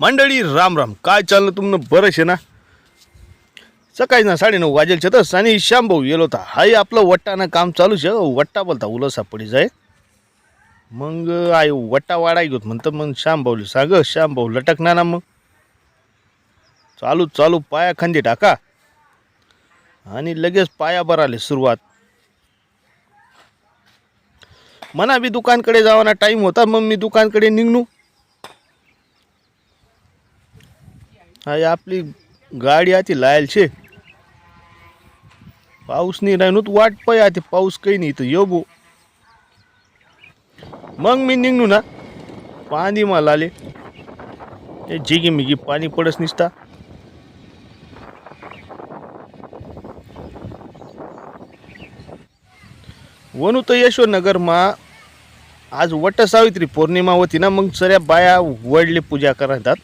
मंडळी राम राम. काय चाललं तुमनं? बरंच आहे ना? सकाळी ना साडेनऊ वाजेल छतस आणि श्यामभाऊ येलो होता. हाय आपलं वट्टानं काम चालूच आहे. वट्टा बोलता उलसा पडी जाय मग आय वट्टा वाढाय घेत म्हणतं. मग श्यामभाऊला सांग श्यामभाऊ लटकणार ना मग. चालू चालू पाया खांदी टाका. आणि लगेच पाया आले सुरुवात. मना बी दुकानकडे जावाना टाईम होता मग मी दुकानकडे निघणू. हाय आपली गाडी आती लायल छे पाऊस नाही राहिनूत वाट पाय आते पाऊस काही नाही इथं येऊ भो मग मी निघणू ना पाणी मला आले. हे जिगी मिगी पाणी पडस निसता. वणू तर यशवनगरमा आज वट सावित्री पौर्णिमा होती ना मग सऱ्या बाया वडले पूजा करतात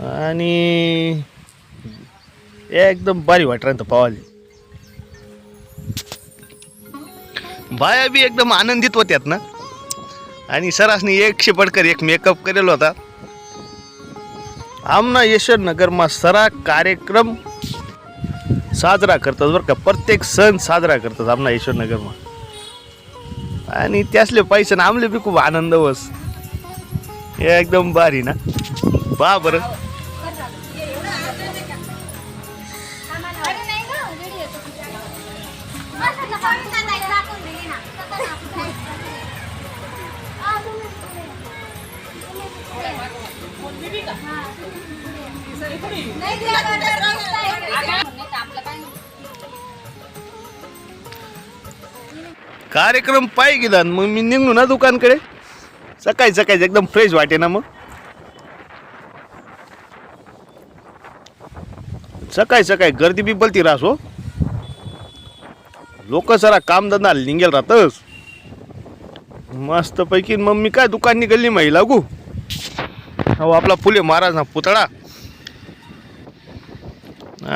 आणि एकदम भारी वाटणार पावाली. बाया बी एकदम आनंदित होत्यात ना. आणि सरासनी एकशे पडकर एक मेकअप करेल होता. आमना यशवंत नगरमा सरा कार्यक्रम साजरा करतात बरं का. प्रत्येक सण साजरा करतात आमना यशवंत नगरमा आणि त्यासले पैसे ना आमले बी खूप आनंद वस हे एकदम भारी ना. बा बरं. कार्यक्रम पाय गेला मग मी निघलो ना दुकानकडे. सकाळी सकाळी एकदम फ्रेश वाटे ना मग. सकाळी सकाळी गर्दी बी बलती रास हो. लोक सरा कामधंदा निघेल राहतस मस्तपैकी मग मी काय दुकान निघाली माही लागू? हो आपला फुले महाराज ना पुतळा.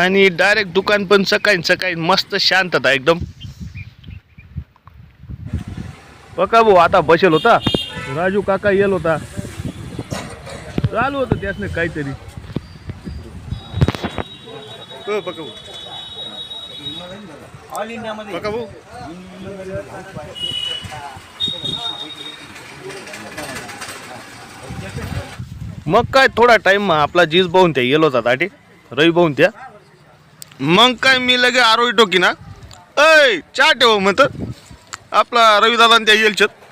आणि डायरेक्ट दुकान पण सकाळी सकाळी मस्त शांतता एकदम. बघा भाऊ आता बसेल होता? राजू काका येल होता. चालू होतं त्यासने काहीतरी. हो, बघा. भाऊ. बघा भाऊ. मग काय थोडा टाइम आपला जीज पाहून त्या येलो होता ताटे रवी पाहून त्या. मग काय मी लगे आरोळी टोकी ना. ऐ चहा ठेव म्हणत. आपला रविदादा त्या येईल छत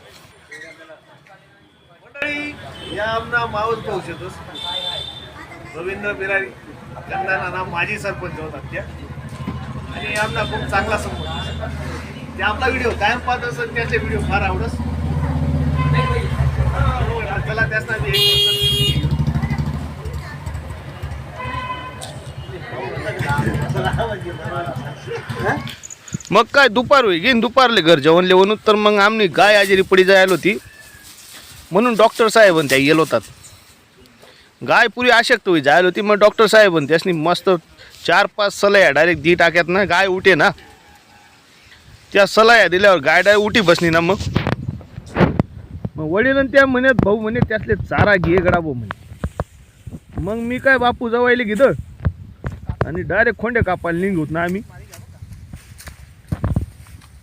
या आमना मावस पाहू शकतोस. रवींद्र बिरारी. त्यांना माजी सरपंच होतात त्या आणि आमचा खूप चांगला संबंध ते आपला व्हिडिओ कायम पाहत असत त्याचे व्हिडिओ फार आवडस चला त्यासना मग काय दुपार होई. घेईन दुपारले घर जेवण म्हणून तर मग आम्ही गाय आजारी पडी जायला होती. म्हणून डॉक्टर साहेब त्या येल होतात. गाय पुरी आशक्त होई जायला होती. मग डॉक्टर साहेब त्यासनी मस्त चार पाच सलाया डायरेक्ट दी टाक्यात ना गाय उठे ना. त्या सलाया दिल्यावर गाय डाय उठी बसली ना मग. मग वडील त्या म्हणत भाऊ म्हणे त्यातले चारा घे गडा भाऊ म्हणे. मग मी काय बापू जवायला घेतं आणि डायरेक्ट खोंडे कापायला निघूत ना आम्ही.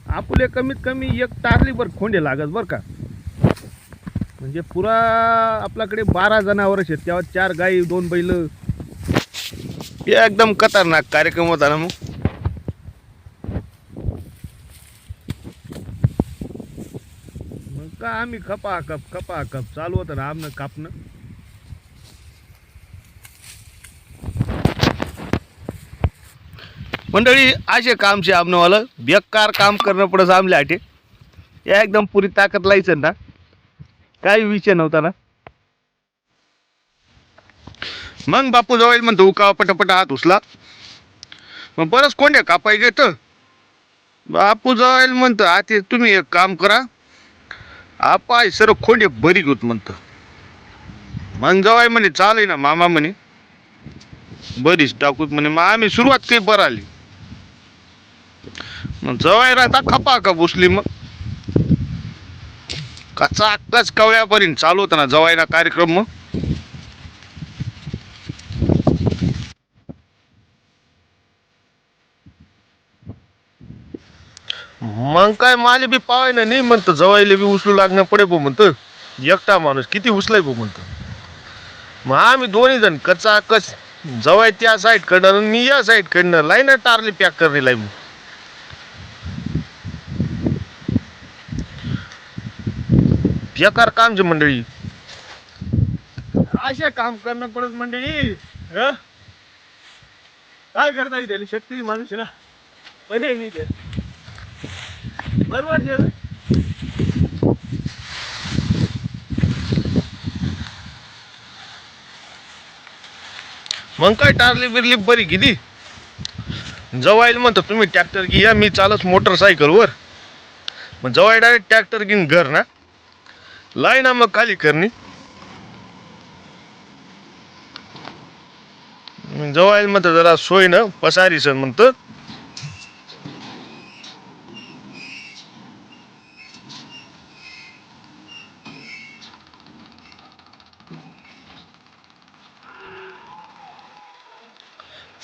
आपुले कमीत कमी एक तारलीभर खोंडे लागत बरं का. म्हणजे पुरा आपल्याकडे बारा जनावर आहेत. तेव्हा चार गाई दोन बैल. हे एकदम खतरनाक कार्यक्रम होता ना मग. मग का आम्ही खपा खप खपा खप. चालू होतं ना आमनं कापणं. मंडळी असे कामचे आमनंवालं बेकार काम करणं पडस आमल्या आटे या एकदम पुरी ताकद लायचं ना. काही विषय नव्हता ना? मग बापू जवळ म्हणतो उका पटापट हात उचला. मग बरंच कोंड्या कापाय घेत बापू जवळ म्हणतं आते तुम्ही एक काम करा. आपाय सर्व खोंडे बरी घेत म्हणतं. मग जवाय म्हणे चालेल ना मामा म्हणे. बरीच टाकूत म्हणे मग आम्ही सुरुवात काही बरं आली. मग जवाय राहता खपा का बसली मग. कचा कच कवळ्यापर्यंत चालू होता ना जवायला कार्यक्रम मग? मग काय माले बी पावाय ना नाही म्हणतं जवायला बी उचलू लागणं पडे बो म्हणतं. एकटा माणूस किती उचलाय बो म्हणत. मग आम्ही दोन्ही जण कचा कच जवाय त्या साईड कडणार आणि मी या साईड कडनं लाईन टारली पॅक करणे लाई बेकार कामची मंडळी? अशा काम करणं पडत मंडळी हं? काय करता येईल शक्ती माणूस ना. पण हे नाही ते बरोबर जे मग काय टारली बिरली बरी किती? जवायला म्हणतो तुम्ही ट्रॅक्टर घ्या मी चालत मोटरसायकलवर मग जवाय डायरेक्ट ट्रॅक्टर घेऊन घर ना? लाय ना मग खाली करणी जवायला म्हणतं जरा सोय ना पसारी सण म्हणतं.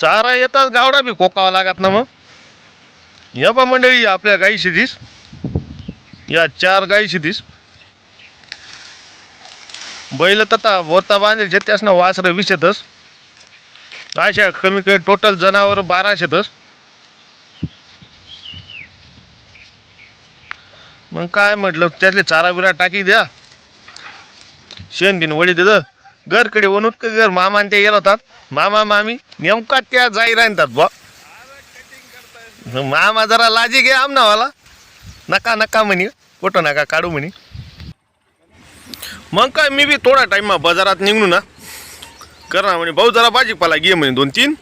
चारा येतात गावडा बी कोकावा लागत ना मग. या पा मंडळी आपल्या गाई दिस. या चार गाई दिस. बैल तता वरता बांधायचे ना वासरं वीस येतच अशा कमी कमी टोटल जनावर बाराशेतच मग काय म्हटलं त्यातले चारा बिरा टाकी द्या. शेण दिन वळी देतं. घरकडे वणूत का घर मामा ते येत होतात. मामा मामी नेमका त्या जाई राहतात बा मामा जरा लाजी घे आमनावाला. नका नका म्हणे. फोटो नका काढू म्हणे. मग काय मी बी थोडा टाईम बाजारात निघू ना. कर ना म्हणे भाऊ जरा भाजीपाला घे म्हणे दोन तीन.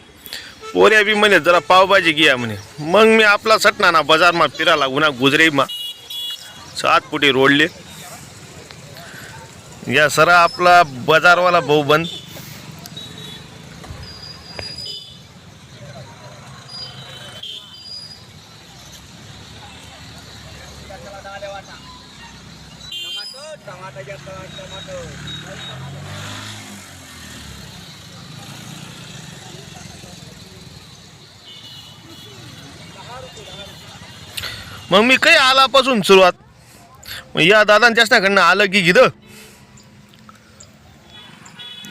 पोऱ्या बी म्हणे जरा पावभाजी घ्या म्हणे. मग मी आपला सटना ना बाजारमा फिरायला गुन्हा गुजरे मा. सात फुटे रोडले. या सरा आपला बाजारवाला भाऊ बंद. मग मी काही आलापासून सुरुवात. मग या दादांच्याकडनं आलं की गिद.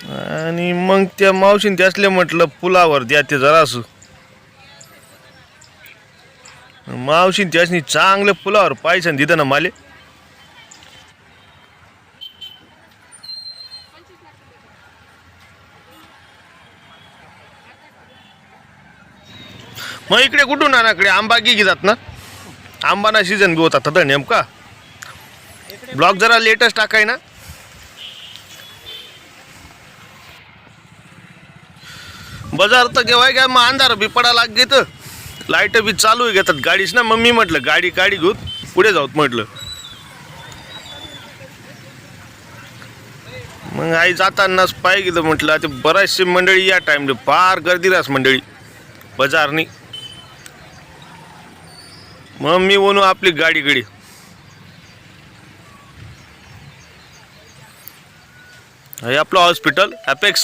आणि मग त्या मावशीन त्यासले म्हटलं पुलावर द्या ते जरासं. मावशीन त्यासनी चांगलं पुलावर पायसन दिलं ना माले. मग इकडे कुठून आणाकडे? आंबा की घेतात ना? आंबाना सीझन बी होता तर नेमका? ब्लॉग जरा लेटच टाकाय ना. बाजार तर घेवाय काय मग अंधार बी पडा लाग घेत लाइट बी चालू घेतात गाडीच ना. मग मी म्हटलं गाडी गाडी घेऊन पुढे जाऊत म्हटलं. मग आई जातानाच पाय गेलं म्हटलं ते बराचशी मंडळी या टाईमले फार गर्दी रास मंडळी. बाजारनी. मग मी म्हणू आपली गाडी गडी. हे आपलं हॉस्पिटल अपेक्स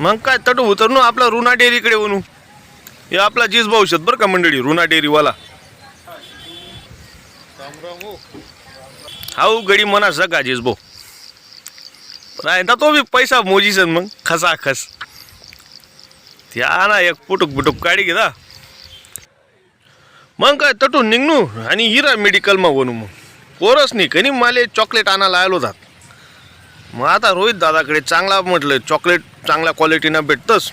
मग काय तटू उतरणू आपला रुना डेअरीकडे बनू. हे आपला जीज भाऊ शेत बरं का मंडळी रुना डेअरीवाला. हाऊ गडी म्हणा सका जीज भाऊ नाही ना तो बी पैसा मोजीसन मग खसा खस त्या ना एक पुटुक बुटुक गाडी घेता. मग काय तटून निघणू आणि हिरा मेडिकलमा मग मग. पोरच नाही कनी माले चॉकलेट आणायला आलो जात. मग आता रोहित दादाकडे चांगला म्हटलं चॉकलेट चांगल्या क्वालिटीनं भेटतंच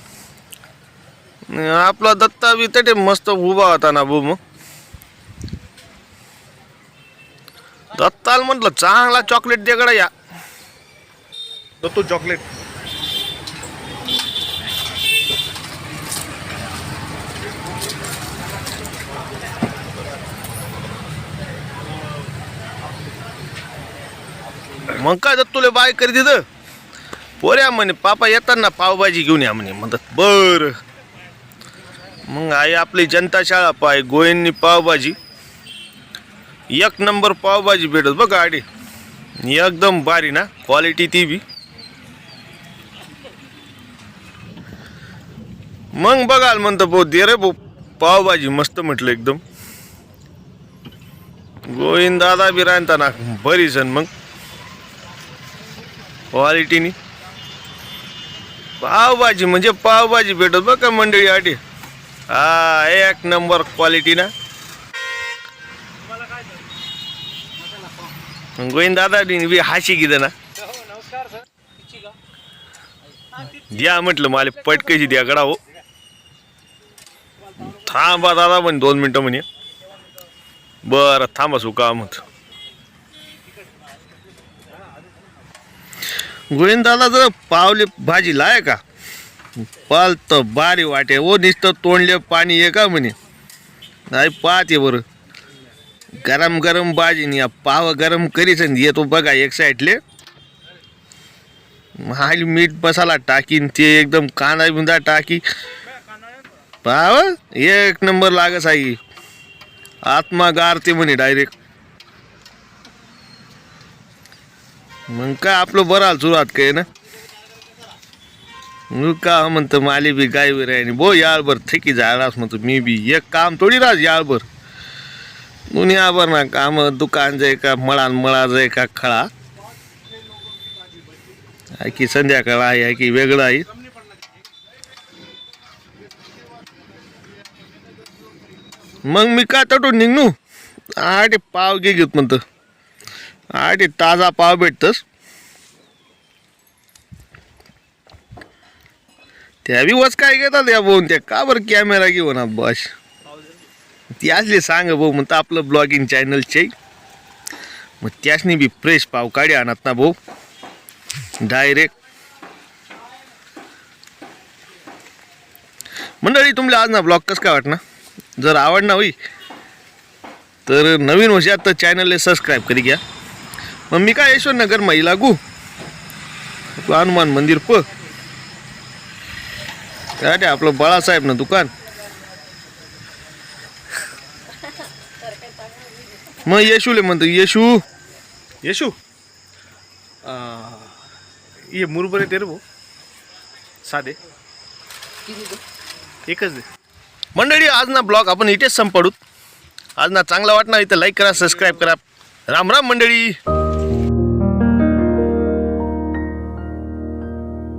आपला दत्ता बी तेटे मस्त उभा होता ना भाऊ मग. दत्ताला म्हटलं चांगला चॉकलेट दे गडा या दत्तू चॉकलेट मग काय दत्तुले बाय करी तिथं पोऱ्या म्हणे पापा येताना पावभाजी घेऊन या म्हणे. म्हणतात बर. मग आई आपली जनता शाळा पाय गोयंनी पावभाजी. एक नंबर पावभाजी भेटत बघ गाडी एकदम भारी ना क्वालिटी ती बी. मग बघाल म्हणतो भाऊ दे रे भाऊ पावभाजी. मस्त म्हटलं एकदम. गोविंद दादा बी राहता ना बरी सण मग. क्वालिटीनी पावभाजी म्हणजे पावभाजी भेटत बघ का मंडळी आठी हा एक नंबर क्वालिटी ना. गोविंद दादा बी हाशी गिद ना. द्या म्हटलं मला पटकशी द्या गडा हो. थांबा दादा पण दोन मिनटं म्हणे. बरं थांबा सुका मग गोविंदाला जर पावले भाजी लाय का? पाल तर बारी वाटे. ओ निसतं तोंडले पाणी ये का म्हणे? नाही पाहते बरं. गरम गरम भाजी नि पाव गरम करीच येतो बघा एक साईडले. हाल मीठ मसाला टाकीन ते एकदम कांदा बिंदा टाकी. पाव एक नंबर लागस आई. आत्मा गारते म्हणे डायरेक्ट. मग काय आपलं बराल सुरुवात काय ना? मग का म्हणतो माली बी गाय बी राहिली. बो याळभर थकी जायलाच म्हणतो मी बी. एक काम थोडी राज याळभर. दुनियाभर ना काम दुकान जाय का मळान मळा जाय का खळा. आहे की संध्याकाळ आहे आहे की वेगळं आहे. मग मी काय तटून निघणू? आठ पाव घे घेत म्हणतं. आटे ताजा पाव भेटतस. त्या बी वच काय घेतात या भाऊन त्या का बरं कॅमेरा घेऊ ना बस. ती असली सांग भाऊ म्हणतं आपलं ब्लॉगिंग चॅनलचे मग त्यासनी बी फ्रेश पाव काढी आणत ना भाऊ. डायरेक्ट मंडळी तुमले आज ना ब्लॉग कसं काय वाटणार? जर आवडना होई तर नवीन वर्षात तर चॅनलला सबस्क्राईब करी घ्या. मग मी काय यशवंतनगर माई लागू? आपलं हनुमान मंदिर प. त्यासाठी आपलं बाळासाहेब ना दुकान? मग येशूले म्हणतो येशू. येशू? ये मुरबरे ते रे भाऊ. साधे. एकच दे. मंडळी आज ना ब्लॉग आपण इथेच संपडूत आज ना चांगला वाटणार इथं लाईक करा सबस्क्राईब करा. राम राम मंडळी.